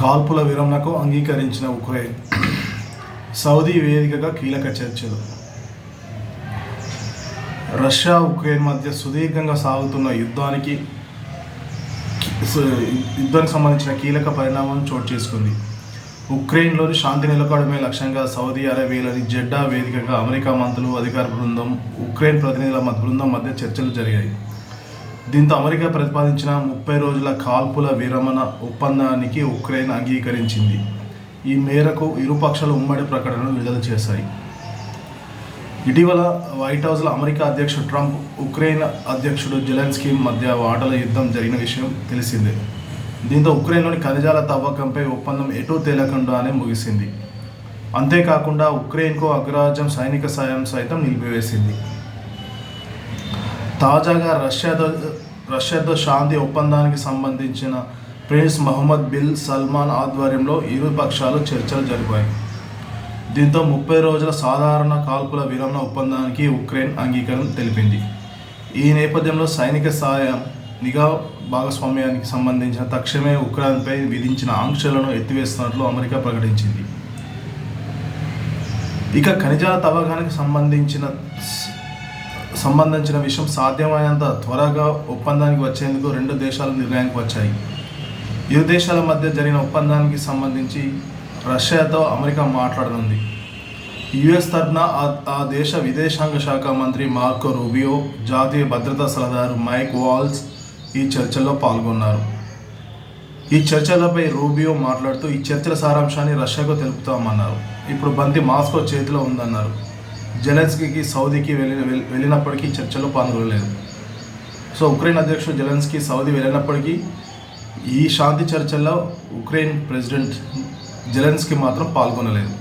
కాల్పుల విరమణకు అంగీకరించిన Ukraine Saudi వేదికగా కీలక చర్చలు. రష్యా ఉక్రెయిన్ మధ్య సుదీర్ఘంగా సాగుతున్న యుద్ధానికి యుద్ధానికి సంబంధించిన కీలక పరిణామం చోటు చేసుకుంది. ఉక్రెయిన్లోని శాంతి నెలకొడమే లక్ష్యంగా సౌదీ అరేబియాలోని జెడ్డా వేదికగా అమెరికా మంత్రులు అధికార బృందం ఉక్రెయిన్ ప్రతినిధుల బృందం మధ్య చర్చలు జరిగాయి. దీంతో అమెరికా ప్రతిపాదించిన ముప్పై రోజుల కాల్పుల విరమణ ఒప్పందానికి ఉక్రెయిన్ అంగీకరించింది. ఈ మేరకు ఇరుపక్షాలు ఉమ్మడి ప్రకటనలు విడుదల చేశాయి. ఇటీవల వైట్ హౌస్లో అమెరికా అధ్యక్షుడు ట్రంప్ ఉక్రెయిన్ అధ్యక్షుడు జెలెన్స్కీ మధ్య వాటల యుద్ధం జరిగిన విషయం తెలిసిందే. దీంతో ఉక్రెయిన్లోని ఖనిజాల తవ్వకంపై ఒప్పందం ఎటూ తేలకుండానే ముగిసింది. అంతేకాకుండా ఉక్రెయిన్కు అగ్రరాజ్యం సైనిక సాయం సైతం నిలిపివేసింది. తాజాగా రష్యాతో రష్యాతో శాంతి ఒప్పందానికి సంబంధించిన ప్రిన్స్ మహమ్మద్ బిల్ సల్మాన్ ఆధ్వర్యంలో ఇరు పక్షాలు చర్చలు జరిపాయి. దీంతో ముప్పై రోజుల సాధారణ కాల్పుల విరమణ ఒప్పందానికి ఉక్రెయిన్ అంగీకారం తెలిపింది. ఈ నేపథ్యంలో సైనిక సాయం నిఘా భాగస్వామ్యానికి సంబంధించిన తక్షణమే ఉక్రెయిన్పై విధించిన ఆంక్షలను ఎత్తివేస్తున్నట్లు అమెరికా ప్రకటించింది. ఇక ఖనిజాల తవ్వకానికి సంబంధించిన సంబంధించిన విషయం సాధ్యమైనంత త్వరగా ఒప్పందానికి వచ్చేందుకు రెండు దేశాలు నిర్ణయానికి వచ్చాయి. ఇరు దేశాల మధ్య జరిగిన ఒప్పందానికి సంబంధించి రష్యాతో అమెరికా మాట్లాడనుంది. యుఎస్ తరఫున ఆ- దేశ విదేశాంగ శాఖ మంత్రి మార్కో రూబియో జాతీయ భద్రతా సలహాదారు మైక్ వాల్స్ ఈ చర్చల్లో పాల్గొన్నారు. ఈ చర్చలపై రూబియో మాట్లాడుతూ ఈ చర్చల సారాంశాన్ని రష్యాకు తెలుపుతామన్నారు. ఇప్పుడు బంతి మాస్కో చేతిలో ఉందన్నారు. జెలెన్స్కీకి సౌదీకి వెళ్ళిన వెళ్ళినప్పటికీ చర్చలో పాల్గొనలేదు. సో ఉక్రెయిన్ అధ్యక్షుడు జెలెన్స్కీ సౌదీ వెళ్ళినప్పటికీ ఈ శాంతి చర్చల్లో ఉక్రెయిన్ ప్రెసిడెంట్ జెలెన్స్కీ మాత్రం పాల్గొనలేదు.